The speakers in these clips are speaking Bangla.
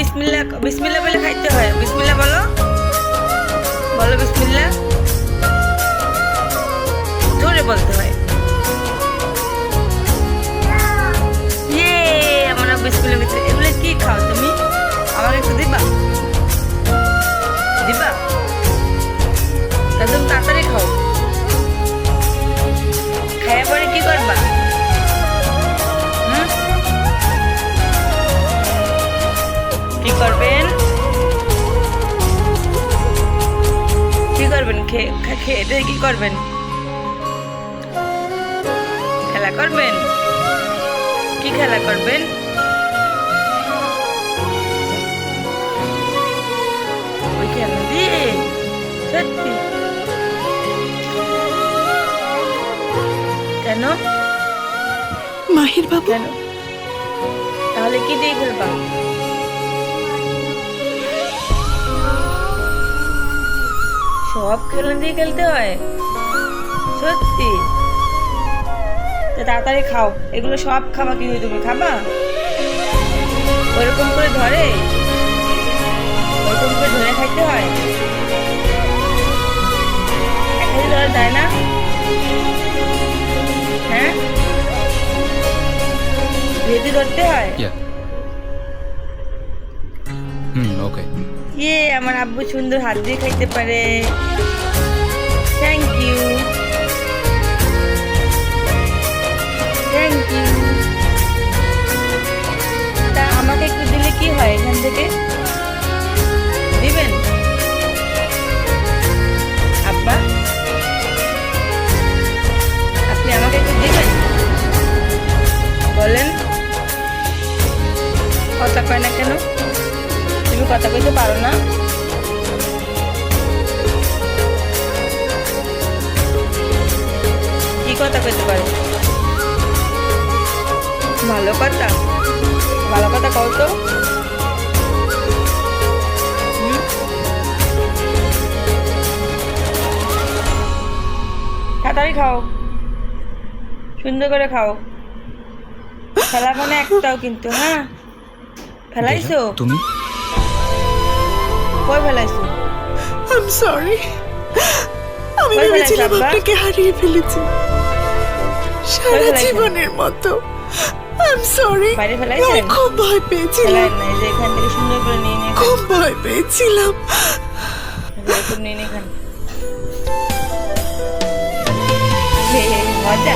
বিসমিল্লা বিসমিল্লা বলে খাইতে হয়। বিসমিল্লা বলো। বলো বিসমিল্লা। খেয়ে দিয়ে কি করবেন? খেলা করবেন? কি খেলা করবেন? ওই খেলা দিয়ে? সত্যি? কেন? মাহির বাবু কেন? তাহলে কি দিয়ে খেলবা? সব খেলনা দিয়ে খেলতে হয়? সত্যি? তা তাড়াতাড়ি খাও। এগুলো সব খাবা কি তুমি খাবা? ওরকম করে ধরে? ওরকম করে ধরে খাইতে হয়? যায় না? হ্যাঁ? ভেজে ধরতে হয়? হুম ওকে ইয়ে আমার আব্বু সুন্দর হাত দিয়ে খাইতে পারে। থ্যাংক ইউ থ্যাংক ইউ তা আমাকে একটু দিলে কি হয় এখান থেকে? দিবেন? আব্বা? আপনি আমাকে একটু দিবেন? বলেন। কথা কয় না কেন? কথা কইতে পারো না। কি কথা কইতে পারো? ভালো কথা? ভালো কথা কও তো? তাড়াতাড়ি খাও। সুন্দর করে খাও। খেলা মানে একটাও কিন্তু হ্যাঁ? ফেলাইছো? বেলা, তুমি? কই ফেলাইছো আই সরি আমি ভেবেছিলাম আপনাকে হারিয়ে ফেলেছি। সারা জীবনের মতো। আই সরি বাইরে ফেলাইছেন? আমি খুব ভয় পেয়েছিলাম। নাই যে এখান থেকে সুন্দর করে নিয়ে নিয়ে খুব ভয় পেয়েছিলাম। নিয়ে খান মজা।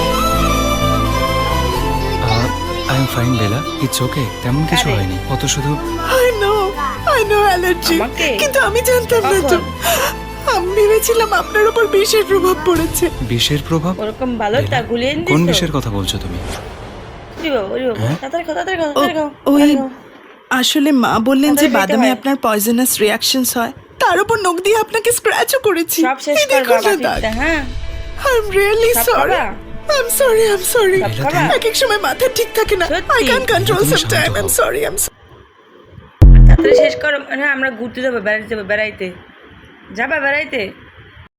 I am fine Bela it's okay তেমন কিছু। হয়নি অত শুধু I know I know allergy আমাকে? কিন্তু আমি জানতাম না তো আমি ভেবেছিলাম আপনার উপর বিষের প্রভাব পড়েছে বিষের প্রভাব ওরকম ভালো তা গুলিয়ে কোন দিছো বিষের কথা বলছো তুমি ওরে বাবা, ওরে বাবা, হ্যাঁ? তাড়াতাড়ি খাও তাড়াতাড়ি খাও তাড়াতাড়ি খাও ওই তাড়াতাড়ি খাও। আসলে মা বললেন যে বাদামে হয়। আপনার পয়জনাস রিয়াকশনস হয় তার উপর নখ দিয়ে আপনাকে স্ক্র্যাচও করেছি সব শেষ এই করবা দেখুন না দাগ। বাকিটা হ্যাঁ আই এম রিয়েলি সব সরি খাবা? আই সরি আই সরি এক এক সময় মাথা ঠিক থাকে না? I can control some time I. Sorry I তাড়াতাড়ি শেষ করো। হ্যাঁ আমরা ঘুরতে যাব বেড়াইতে যাব বেড়াইতে। যাবা বেড়াইতে?